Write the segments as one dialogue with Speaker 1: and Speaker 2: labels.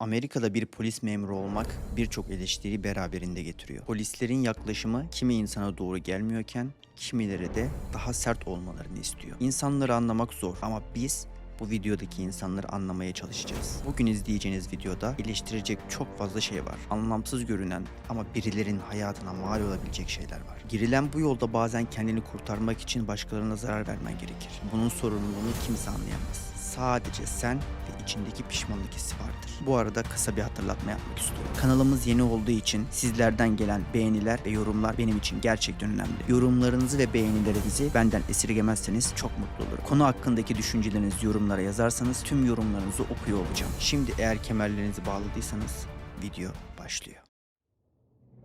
Speaker 1: Amerika'da bir polis memuru olmak birçok eleştiriyi beraberinde getiriyor. Polislerin yaklaşımı kimi insana doğru gelmiyorken kimileri de daha sert olmalarını istiyor. İnsanları anlamak zor ama biz bu videodaki insanları anlamaya çalışacağız. Bugün izleyeceğiniz videoda eleştirecek çok fazla şey var. Anlamsız görünen ama birilerin hayatına mal olabilecek şeyler var. Girilen bu yolda bazen kendini kurtarmak için başkalarına zarar vermen gerekir. Bunun sorumluluğunu kimse anlayamaz. Sadece sen ve içindeki pişmanlık hissi vardır. Bu arada kısa bir hatırlatma yapmak istiyorum. Kanalımız yeni olduğu için sizlerden gelen beğeniler ve yorumlar benim için gerçekten önemli. Yorumlarınızı ve beğenilerinizi benden esirgemezseniz çok mutlu olurum. Konu hakkındaki düşüncelerinizi yorumlara yazarsanız tüm yorumlarınızı okuyor olacağım. Şimdi eğer kemerlerinizi bağladıysanız video başlıyor.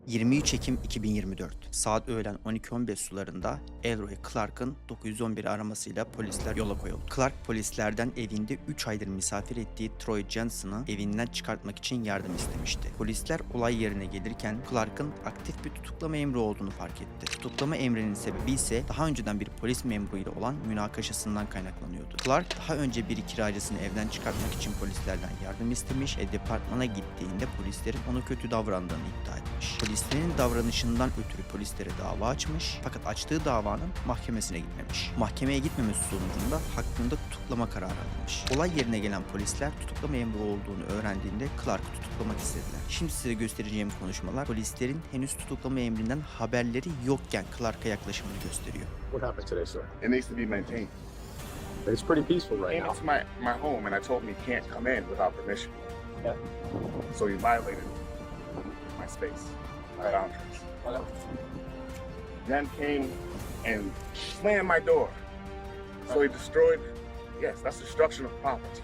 Speaker 1: 23 Ekim 2024 saat öğlen 12.15 sularında Elroy Clark'ın 911 aramasıyla polisler yola koyuldu. Clark polislerden evinde 3 aydır misafir ettiği Troy Jensen'ı evinden çıkartmak için yardım istemişti. Polisler olay yerine gelirken Clark'ın aktif bir tutuklama emri olduğunu fark etti. Tutuklama emrinin sebebi ise daha önceden bir polis memuruyla olan münakaşasından kaynaklanıyordu. Clark daha önce bir kiracısını evden çıkartmak için polislerden yardım istemiş ve departmana gittiğinde polislerin ona kötü davrandığını iddia etmiş. Polislerin davranışından ötürü polislere dava açmış fakat açtığı davanın mahkemesine gitmemiş. Mahkemeye gitmemesi sonucunda hakkında tutuklama kararı alınmış. Olay yerine gelen polisler tutuklama emri olduğunu öğrendiğinde Clark'ı tutuklamak istediler. Şimdi size göstereceğim konuşmalar polislerin henüz tutuklama emrinden haberleri yokken Clark'a yaklaşımını gösteriyor.
Speaker 2: What happened today, sir?
Speaker 3: It needs to be maintained.
Speaker 2: It's pretty peaceful right
Speaker 3: And
Speaker 2: now.
Speaker 3: it's my, my home, and I told him he can't come in without permission.
Speaker 2: Yeah.
Speaker 3: So he violated my space, my boundaries. Then came and slammed my door. So he destroyed, yes, that's destruction of property.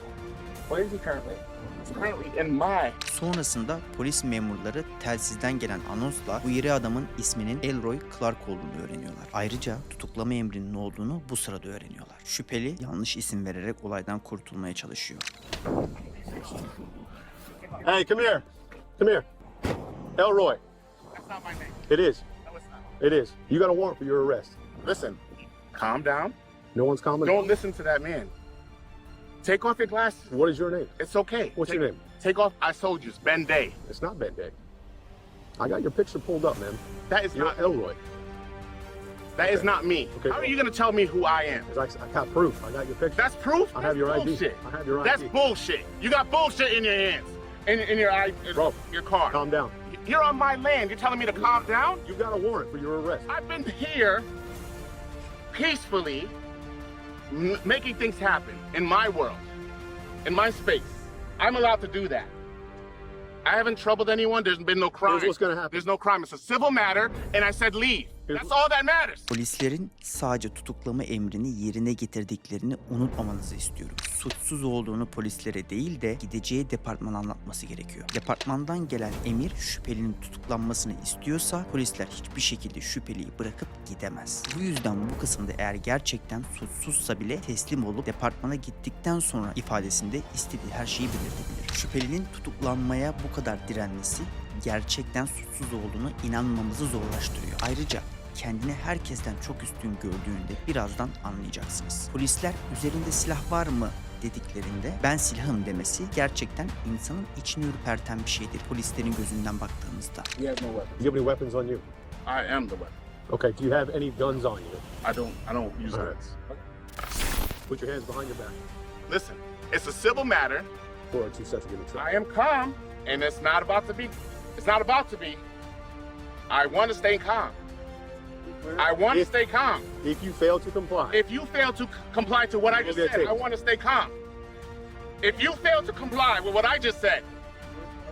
Speaker 2: Where is he currently?
Speaker 3: It's currently in my
Speaker 1: Sonrasında polis memurları telsizden gelen anonsla bu iri adamın isminin Elroy Clark olduğunu öğreniyorlar. Ayrıca tutuklama emrinin olduğunu bu sırada öğreniyorlar. Şüpheli yanlış isim vererek olaydan kurtulmaya çalışıyor.
Speaker 2: Hey, come here. Come here. Elroy.
Speaker 3: Not my name.
Speaker 2: It is.
Speaker 3: No, it's not.
Speaker 2: It is. You got a warrant for your arrest.
Speaker 3: Listen, calm down.
Speaker 2: No one's coming.
Speaker 3: Don't listen to that man. Take off your glasses.
Speaker 2: What is your name?
Speaker 3: It's okay.
Speaker 2: What's
Speaker 3: take,
Speaker 2: your name?
Speaker 3: Take off. I told you, it's Ben Day.
Speaker 2: It's not Ben Day. I got your picture pulled up, man.
Speaker 3: That is
Speaker 2: You're
Speaker 3: not
Speaker 2: Elroy.
Speaker 3: That is
Speaker 2: Okay.
Speaker 3: not me.
Speaker 2: Okay.
Speaker 3: How are you gonna tell me who I am?
Speaker 2: I, I got proof. I got your picture.
Speaker 3: That's proof.
Speaker 2: I have
Speaker 3: That's
Speaker 2: your ID.
Speaker 3: bullshit.
Speaker 2: I have your ID.
Speaker 3: That's bullshit. You got bullshit in your hands, in, in your eye, in
Speaker 2: Bro,
Speaker 3: your car.
Speaker 2: Calm down.
Speaker 3: You're on my land. You're telling me to calm down?
Speaker 2: You've got a warrant for your arrest.
Speaker 3: I've been here peacefully, m- making things happen in my world, in my space. I'm allowed to do that. I haven't troubled anyone. There's been no crime.
Speaker 2: Here's what's gonna happen.
Speaker 3: There's no crime. It's a civil matter, and I said leave. That's all that matters.
Speaker 1: Polislerin sadece tutuklama emrini yerine getirdiklerini unutmamanızı istiyorum. Suçsuz olduğunu polislere değil de gideceği departmana anlatması gerekiyor. Departmandan gelen emir şüphelinin tutuklanmasını istiyorsa polisler hiçbir şekilde şüpheliyi bırakıp gidemez. Bu yüzden bu kısımda eğer gerçekten suçsuzsa bile teslim olup departmana gittikten sonra ifadesinde istediği her şeyi belirtebilir. Şüphelinin tutuklanmaya bu kadar direnmesi gerçekten suçsuz olduğunu inanmamızı zorlaştırıyor. Ayrıca kendini herkesten çok üstün gördüğünde birazdan anlayacaksınız. Polisler üzerinde silah var mı dediklerinde ben silahım demesi gerçekten insanın içini ürperten bir şeydir polislerin gözünden baktığımızda.
Speaker 3: He has no weapon.
Speaker 2: Do you have any weapons on you?
Speaker 3: I am the weapon.
Speaker 2: Okay. Do you have any guns on you?
Speaker 3: I don't. I don't use
Speaker 2: All right.
Speaker 3: guns.
Speaker 2: Put your hands behind your back.
Speaker 3: Listen, it's a civil matter.
Speaker 2: Four or two sets to get in trouble.
Speaker 3: I am calm, and it's not about to be. It's not about to be. I want to stay calm. I want to
Speaker 2: If-
Speaker 3: stay calm.
Speaker 2: If you fail to comply,
Speaker 3: If you fail to comply to what I just said, I want to stay calm. If you fail to comply with what I just said,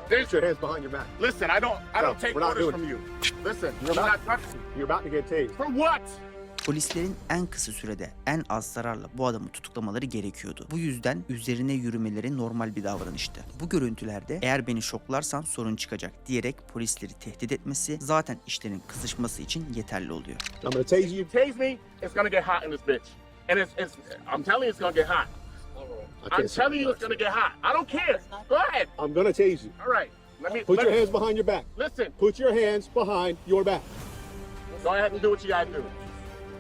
Speaker 3: there's.
Speaker 2: put your hands behind your back.
Speaker 3: Listen, I don't. I
Speaker 2: No,
Speaker 3: don't take orders from you. Listen,
Speaker 2: You're
Speaker 3: you're
Speaker 2: not-
Speaker 3: not touching.
Speaker 2: You're about to get tased.
Speaker 3: For what?
Speaker 1: Polislerin en kısa sürede en az zararla bu adamı tutuklamaları gerekiyordu. Bu yüzden üzerine yürümeleri normal bir davranıştı. Bu görüntülerde eğer beni şoklarsan sorun çıkacak diyerek polisleri tehdit etmesi zaten işlerin kızışması için yeterli oluyor.
Speaker 2: I'm gonna tase you.
Speaker 3: Tase me, it's gonna get hot in this bitch. And it's, it's I'm telling you, it's gonna get hot. I'm telling you, it's gonna get hot. I don't care. Go ahead.
Speaker 2: I'm gonna tase you.
Speaker 3: All right. Let me.
Speaker 2: Put
Speaker 3: let
Speaker 2: your
Speaker 3: me-
Speaker 2: hands behind your back.
Speaker 3: Listen.
Speaker 2: Put your hands behind your back.
Speaker 3: Go ahead and do what you gotta do.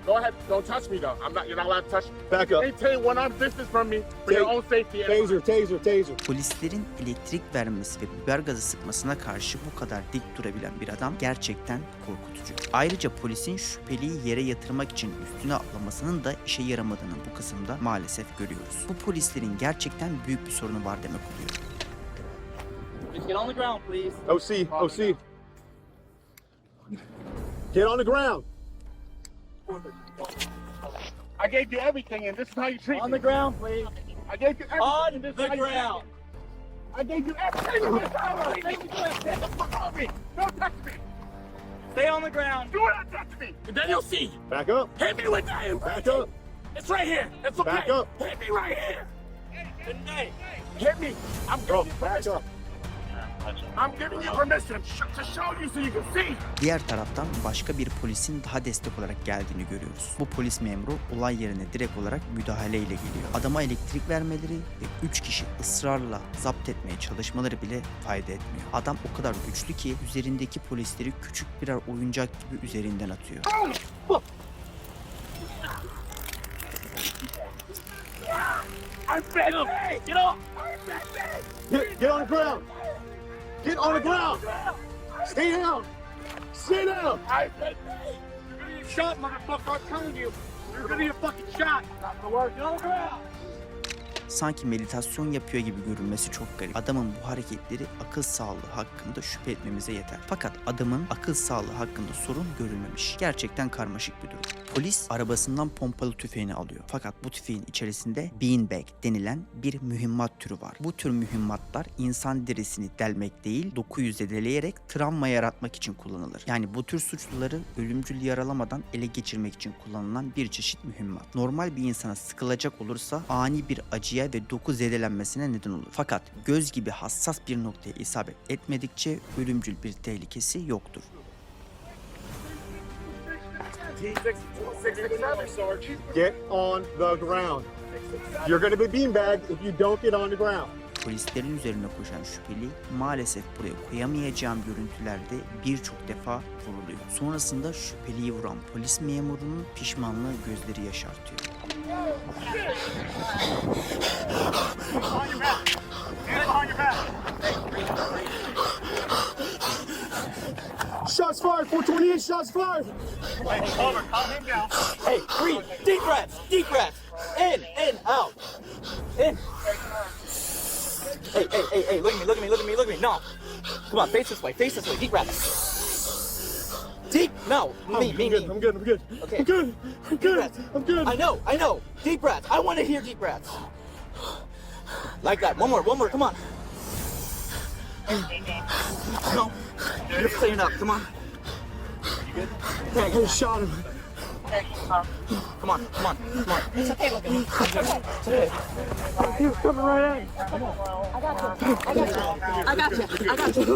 Speaker 3: Go ahead. Don't touch me though. I'm not. You're not allowed to touch me.
Speaker 2: Back up.
Speaker 3: Maintain one arm distance from me for your own safety. and
Speaker 2: Taser, taser, taser.
Speaker 1: Polislerin elektrik vermesi ve biber gazı sıkmasına karşı bu kadar dik durabilen bir adam gerçekten korkutucu. Ayrıca polisin şüpheliyi yere yatırmak için üstüne atlamasının da işe yaramadığını bu kısımda maalesef görüyoruz. Bu polislerin gerçekten büyük bir sorunu var demek oluyor.
Speaker 4: Just get on the ground, please.
Speaker 2: OC, OC. Get on the ground.
Speaker 3: I gave you everything, and this is how you treat
Speaker 4: On
Speaker 3: me.
Speaker 4: the ground, please.
Speaker 3: I gave you everything.
Speaker 4: On
Speaker 3: this
Speaker 4: the
Speaker 3: how you treat
Speaker 4: ground.
Speaker 3: I gave you everything. and this is how you treat me. Get the fuck off me. Don't touch me.
Speaker 4: Stay on the ground.
Speaker 3: Do not touch me.
Speaker 5: And then you'll see.
Speaker 2: Back up.
Speaker 5: Hit me with that.
Speaker 2: Back up.
Speaker 5: It's right here. It's okay.
Speaker 2: Back up.
Speaker 5: Hit me right here.
Speaker 3: Hey, hit me. I'm
Speaker 2: Bro,
Speaker 3: giving
Speaker 2: back up.
Speaker 1: Diğer taraftan başka bir polisin daha destek olarak geldiğini görüyoruz. Bu polis memuru olay yerine direkt olarak müdahale ile geliyor. Adama elektrik vermeleri ve 3 kişi ısrarla zapt etmeye çalışmaları bile fayda etmiyor. Adam o kadar güçlü ki üzerindeki polisleri küçük birer oyuncak gibi üzerinden atıyor.
Speaker 5: I'm. Get,
Speaker 2: get on the ground. Get on the ground. Stay down. Stay down.
Speaker 3: I said, you're gonna get shot, motherfucker. I'm telling you. You're gonna get fucking shot. Not gonna work. Get on the ground.
Speaker 1: Sanki meditasyon yapıyor gibi görünmesi çok garip. Adamın bu hareketleri akıl sağlığı hakkında şüphe etmemize yeter. Fakat adamın akıl sağlığı hakkında sorun görülmemiş. Gerçekten karmaşık bir durum. Polis arabasından pompalı tüfeğini alıyor. Fakat bu tüfeğin içerisinde beanbag denilen bir mühimmat türü var. Bu tür mühimmatlar insan derisini delmek değil, dokuyu zedeleyerek travma yaratmak için kullanılır. Yani bu tür suçluları ölümcül yaralamadan ele geçirmek için kullanılan bir çeşit mühimmat. Normal bir insana sıkılacak olursa ani bir acıya ve doku zedelenmesine neden olur. Fakat göz gibi hassas bir noktaya isabet etmedikçe ölümcül bir tehlikesi yoktur.
Speaker 2: Get on the ground. You're going to be beanbagged if you don't get on the ground.
Speaker 1: Polislerin üzerine koşan şüpheli maalesef buraya koyamayacağım görüntülerde birçok defa vuruluyor. Sonrasında şüpheliyi vuran polis memurunun pişmanlığı gözleri yaşartıyor.
Speaker 2: Shots fired. 428 shots fired. Wait, Palmer, calm him down.
Speaker 4: Hey, breathe. Deep breaths. Deep breaths. In, in, out. In. Hey, hey, hey, hey, look at me, look at me, look at me, look at me. No. Come on, face this way, face this way. Deep breaths. Deep. No. Oh, me,
Speaker 2: I'm
Speaker 4: me,
Speaker 2: good.
Speaker 4: me.
Speaker 2: I'm good. I'm good.
Speaker 4: Okay.
Speaker 2: I'm good. I'm good. I'm good.
Speaker 4: I know, I know. Deep breaths. I want to hear deep breaths. Like that. One more, one more. Come on. No. You're clearing up. Come on.
Speaker 2: I shot him.
Speaker 4: Come on, come on, come on.
Speaker 6: It's okay, look at me. It's okay.
Speaker 2: He was coming right at me.
Speaker 6: I got you. I got you. I got you. I got you.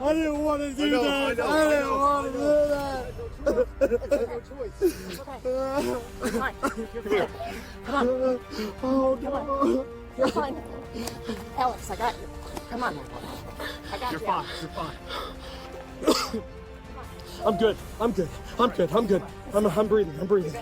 Speaker 2: I didn't want to do that. I, didn't want to do that.
Speaker 6: Fine. You're fine. Come on.
Speaker 2: Oh,
Speaker 6: Come on. You're fine. Alex, I got you. Come on. I got
Speaker 2: You're
Speaker 6: you.
Speaker 2: fine. You're fine. I'm good. I'm good. I'm good. I'm good. I'm, I'm breathing. I'm breathing.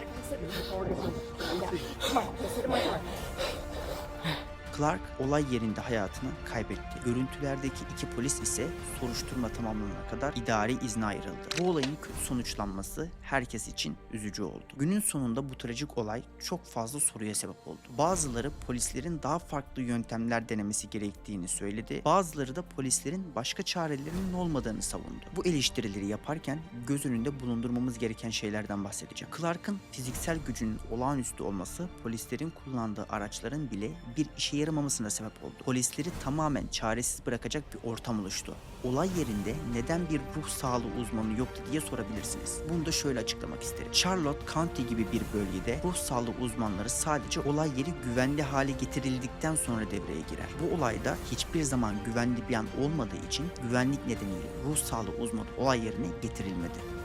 Speaker 1: Clark olay yerinde hayatını kaybetti. Görüntülerdeki iki polis ise soruşturma tamamlanana kadar idari izne ayrıldı. Bu olayın kötü sonuçlanması herkes için üzücü oldu. Günün sonunda bu trajik olay çok fazla soruya sebep oldu. Bazıları polislerin daha farklı yöntemler denemesi gerektiğini söyledi. Bazıları da polislerin başka çarelerinin olmadığını savundu. Bu eleştirileri yaparken göz önünde bulundurmamız gereken şeylerden bahsedeceğim. Clark'ın fiziksel gücünün olağanüstü olması polislerin kullandığı araçların bile bir işe yaramamasına sebep oldu. Polisleri tamamen çaresiz bırakacak bir ortam oluştu. Olay yerinde neden bir ruh sağlığı uzmanı yoktu diye sorabilirsiniz. Bunu da şöyle açıklamak isterim. Charlotte County gibi bir bölgede ruh sağlığı uzmanları sadece olay yeri güvenli hale getirildikten sonra devreye girer. Bu olayda hiçbir zaman güvenli bir an olmadığı için güvenlik nedeniyle ruh sağlığı uzmanı olay yerine getirilmedi.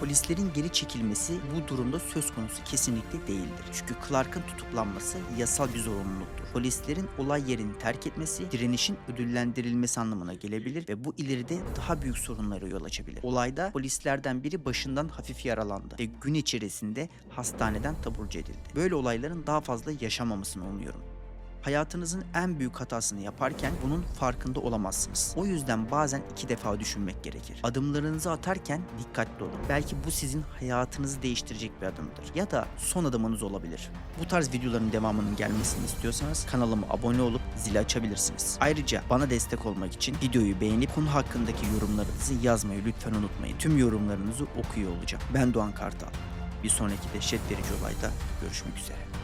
Speaker 1: Polislerin geri çekilmesi bu durumda söz konusu kesinlikle değildir. Çünkü Clark'ın tutuklanması yasal bir zorunluluktur. Polislerin olay yerini terk etmesi direnişin ödüllendirilmesi anlamına gelebilir ve bu ileride daha büyük sorunlara yol açabilir. Olayda polislerden biri başından hafif yaralandı ve gün içerisinde hastaneden taburcu edildi. Böyle olayların daha fazla yaşamamasını umuyorum. Hayatınızın en büyük hatasını yaparken bunun farkında olamazsınız. O yüzden bazen iki defa düşünmek gerekir. Adımlarınızı atarken dikkatli olun. Belki bu sizin hayatınızı değiştirecek bir adımdır. Ya da son adımınız olabilir. Bu tarz videoların devamının gelmesini istiyorsanız kanalıma abone olup zili açabilirsiniz. Ayrıca bana destek olmak için videoyu beğenip konu hakkındaki yorumlarınızı yazmayı lütfen unutmayın. Tüm yorumlarınızı okuyor olacağım. Ben Doğan Kartal. Bir sonraki dehşet verici olayda görüşmek üzere.